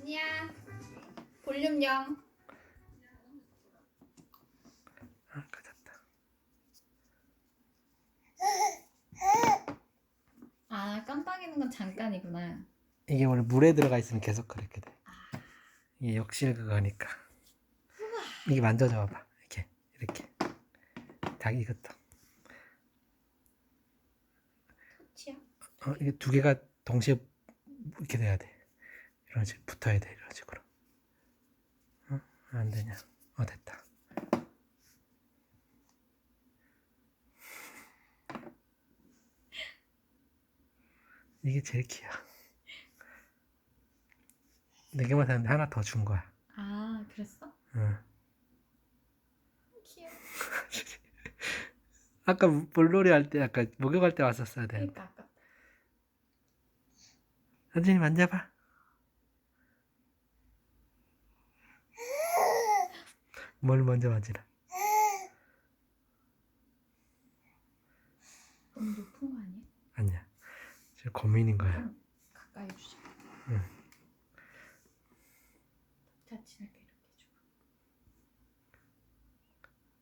진이야 볼륨 0 아, 가졌다. 아 깜빡이는 건 잠깐이구나 이게 원래 물에 들어가 있으면 계속 그렇게 돼. 이게 역실 그거니까. 이게 만져줘 봐봐. 이렇게 이렇게. 자 이것도. 치야 어, 이게 두 개가 동시에 이렇게 돼야 돼. 식으로 붙어야 돼 이런 식으로. 어? 안 되냐? 어 됐다. 이게 제일 키야. 네 개만 샀는데 하나 더 준 거야. 아 그랬어? 응. 귀여워 아까 물놀이 할 때, 아까 목욕할 때 왔었어야 돼. 그러니까 아까 현진이 만져봐. 뭘 먼저 만지나? 너무 높은 거 아니야? 아니야. 지금 고민인 거야. 좀 가까이 주자 응. 자 친하게 이렇게 해주고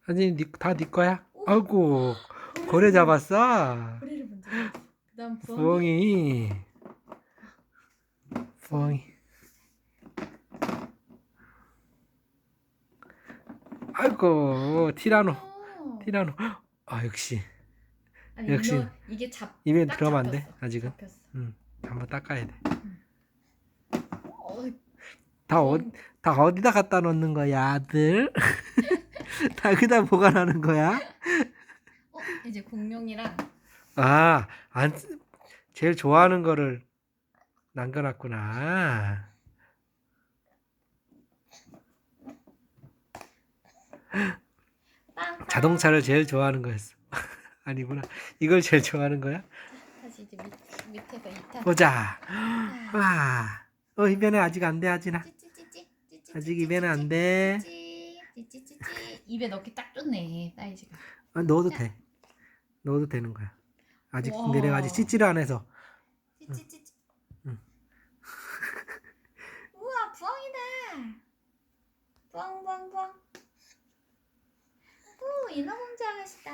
현진이 다네 거야? 아이고 고래 잡았어. 꼬리를 먼저 그 다음 부엉이 부엉이. 부엉이. 아이고 티라노. 어. 티라노. 아 역시 아니, 역시 이거, 이게 잡 입에 딱 들어가면 안 돼. 잡혔어. 아직은. 잡혔어 응. 한번 닦아야 돼. 어, 다, 어, 다 어디다 갖다 놓는 거야, 아들? 다 그다 보관하는 거야? 어, 이제 공룡이랑 아, 안, 제일 좋아하는 거를 남겨놨구나. 자동차를 제일 좋아하는 거였어. 아니구나. 이걸 제일 좋아하는 거야? 다시 이제 밑, 밑에서 2탄 보자. 와. 어, 입에는 아직 안 돼. 찌찌찌찌 찌찌찌찌 아직 입에는 안 돼. 찌찌찌찌 입에 넣기 딱 좋네 사이즈가 어, 넣어도 돼. 넣어도 되는 거야. 아직, 와. 근데 내가 아직 찌찌를 안 해서. 찌찌찌찌 응. 우와 부엉이다 부엉부엉부엉 오 인어공주 아가씨다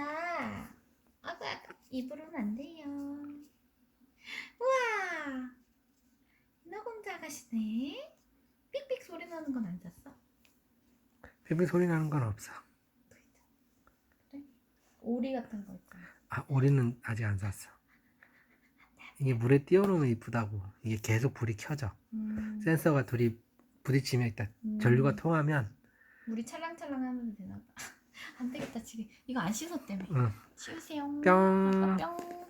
아까 아까 입으로는 안 돼요 우와 인어공주 아가씨네 삑삑 소리 나는 건 안 잤어? 삐삐 소리 나는 건 없어. 오리 같은 거 있잖아 아, 오리는 아직 안 샀어. 이게 물에 띄워놓으면 이쁘다고. 이게 계속 불이 켜져. 음, 센서가 둘이 부딪히면 일단 음. 전류가 통하면 물이 찰랑찰랑 하면 되나 봐. 안 되겠다 지금 이거 안 씻었다며 응. 치우세요 뿅. 아빠 뿅